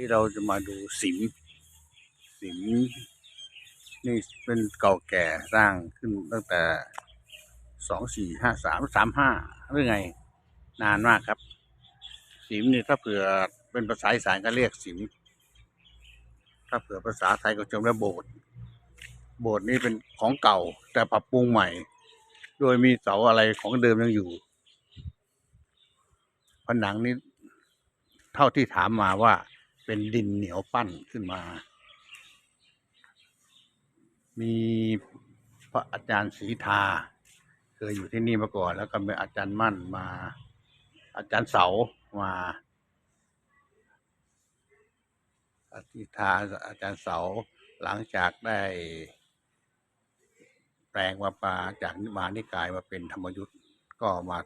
นี่เราจะมาดูสิมสิมนี่เป็นเก่าแก่สร้างขึ้นตั้งแต่สองสี่ห้าสามสามห้าหรือไง นานมากครับ สิมนี่ถ้าเผื่อเป็นภาษาอีสานก็เรียกสิมถ้าเผื่อภาษาไทยก็จะเรียกโบสถ์โบสถ์นี่เป็นของเก่า แต่ปรับปรุงใหม่ โดยมีเสาอะไรของเดิมยังอยู่ผนังนี้เท่าที่ถามมาว่า เป็นดินเหนียวปั้นขึ้นมา มีพระอาจารย์ศรีทา เคยอยู่ที่นี่มาก่อน แล้วก็มีอาจารย์มั่นมา อาจารย์เสามาอาทิทาอาจารย์เสาหลังจากได้แปลงมาปาจากนิมานิกายมาเป็นธรรมยุทธ์ก็มา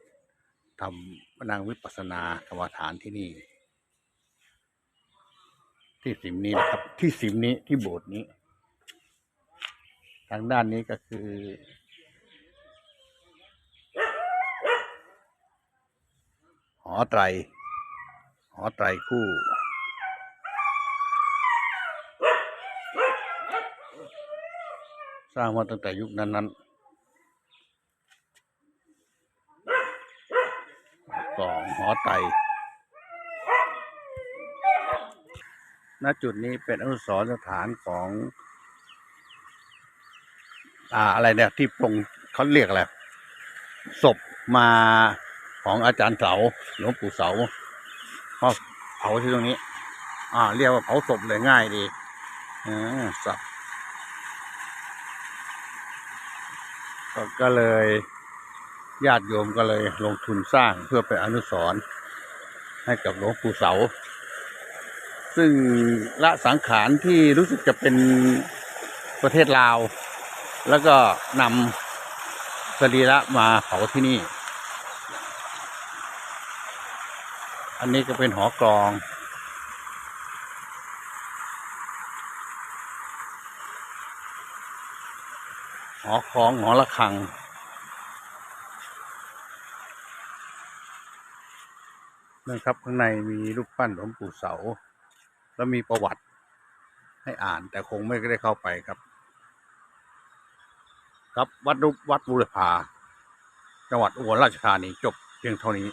ทำนั่งวิปัสสนากรรมฐานที่นี่ ที่สิมนี้นะครับ ที่สิมนี้ที่โบสถ์นี้ ทางด้านนี้ก็คือ หอไตร หอไตรคู่สร้างมาตั้งแต่ยุคนั้นนั้นกองหอไตร ณจุดนี้เป็นอนุสรณ์สถานของ อ่าอะไรเนี่ย ที่ปรงเขาเรียกอะไรศพมาของอาจารย์เสาหลวงปู่เสาก็เผาที่ตรงนี้ อ่า เรียกว่าเผาศพเลยง่ายดีอ่าสับก็ก็เลยญาติโยมก็เลยลงทุนสร้างเพื่อเป็นอนุสรณ์ให้กับหลวงปู่เสา ซึ่งละสังขารที่รู้สึกจะเป็นประเทศลาว แล้วก็นำสรีระมาเผาที่นี่ อันนี้ก็เป็นหอกรองหอคองหอระฆัง นะครับ ข้างในมีรูปปั้นหลวงปู่เสา แล้วมีประวัติให้อ่าน แต่คงไม่ได้เข้าไปครับ ครับวัดรุวัดบุรพาจังหวัดอุบลราชธานีจบเพียงเท่านี้